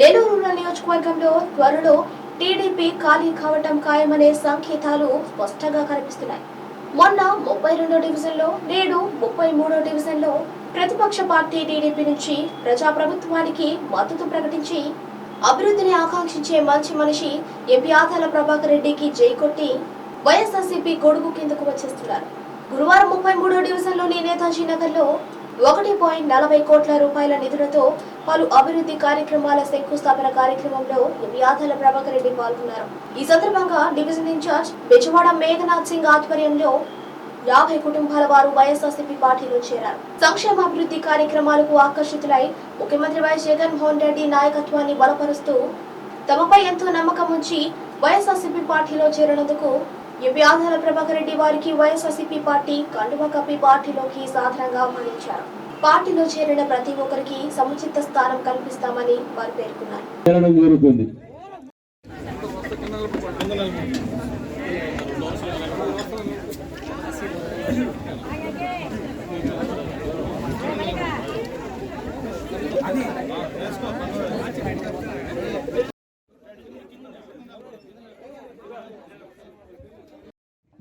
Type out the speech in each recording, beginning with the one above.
Nellore rural నియోజకవర్గంలో త్వరలో TDP ఖాళీ కావటం ఖాయమనే సంకేతాలు స్పష్టంగా కనిపిస్తున్నాయి. మొన్న ముప్పై రెండో డివిజన్లో నేడు ముప్పై మూడో డివిజన్లో ప్రతిపక్ష పార్టీ టీడీపీ నుంచి ప్రజాప్రభుత్వానికి మద్దతు ప్రకటించి అభివృద్ధిని ఆకాంక్షించే మంచి మనిషి ఎంపీ ఆదాల ప్రభాకర్ రెడ్డికి జై కొట్టి వైఎస్ఆర్సీపీ గొడుగు కిందకు వచ్చేస్తున్నారు. గురువారం ముప్పై మూడో డివిజన్లోని నేతాజీ నగర్లో ఒకటి పాయింట్ నలభై కోట్ల రూపాయల నిధులతో పలు అభివృద్ధి కార్యక్రమాల శంకుస్థాపన కార్యక్రమంలో ఎంపీ ప్రభాకర్ రెడ్డి పాల్గొన్నారు. ఈ సందర్భంగా division in charge Bezawada Meghanath Singh ఆధ్వర్యంలో యాభై కుటుంబాల వారు వైఎస్ఆర్సీపీ పార్టీలో చేరారు. సంక్షేమ అభివృద్ధి కార్యక్రమాలకు ఆకర్షితులై ముఖ్యమంత్రి వైఎస్ జగన్మోహన్ రెడ్డి నాయకత్వాన్ని బలపరుస్తూ తమపై ఎంతో నమ్మకం ఉంచి వైఎస్ఆర్సీపీ పార్టీలో చేరినందుకు ఎంపీ ఆధార ప్రభాకర్ రెడ్డి వారికి వైఎస్ఆర్సీపీ పార్టీ కండువ కప్పి పార్టీలోకి సాధారణంగా ఆహ్వానించారు పార్టీలో చేరిన ప్రతి ఒక్కరికి సముచిత స్థానం కల్పిస్తామని వారు పేర్కొన్నారు. జరుగుతుంది.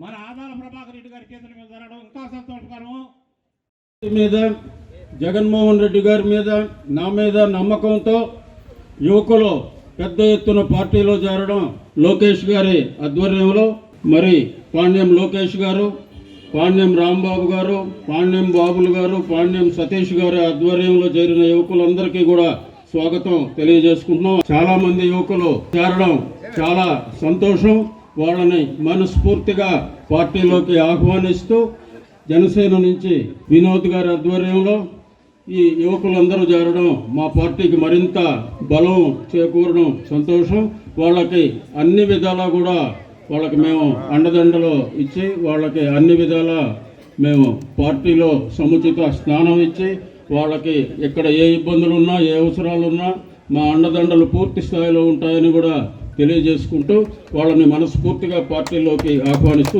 మన ఆదాల ప్రభాకర్ రెడ్డి గారి చేతుల మీద జరగడం ఇంకా సంతోషకరం మీద జగన్మోహన్ రెడ్డి గారి మీద నా మీద నమ్మకంతో యువకులు పెద్ద ఎత్తున పార్టీలో చేరడం లోకేష్ గారి ఆధ్వర్యంలో. మరి పాండ్యం లోకేష్ గారు పాండ్యం రాంబాబు గారు పాండ్యం బాబులు గారు పాండ్యం సతీష్ గారి ఆధ్వర్యంలో చేరిన యువకులందరికీ కూడా స్వాగతం తెలియజేసుకుంటున్నాం. చాలా మంది యువకులు చేరడం చాలా సంతోషం. వాళ్ళని మనస్ఫూర్తిగా పార్టీలోకి ఆహ్వానిస్తూ జనసేన నుంచి వినోద్ గారి ఆధ్వర్యంలో ఈ యువకులందరూ చేరడం మా పార్టీకి మరింత బలం చేకూరడం సంతోషం. వాళ్ళకి అన్ని విధాలా కూడా వాళ్ళకి మేము అండదండలు ఇచ్చి వాళ్ళకి అన్ని విధాలా మేము పార్టీలో సముచిత స్నానం ఇచ్చి వాళ్ళకి ఇక్కడ ఏ ఇబ్బందులు ఉన్నా ఏ అవసరాలు ఉన్నా మా అండదండలు పూర్తి స్థాయిలో ఉంటాయని కూడా తెలియజేసుకుంటూ వాళ్ళని మనస్ఫూర్తిగా పార్టీలోకి ఆహ్వానిస్తూ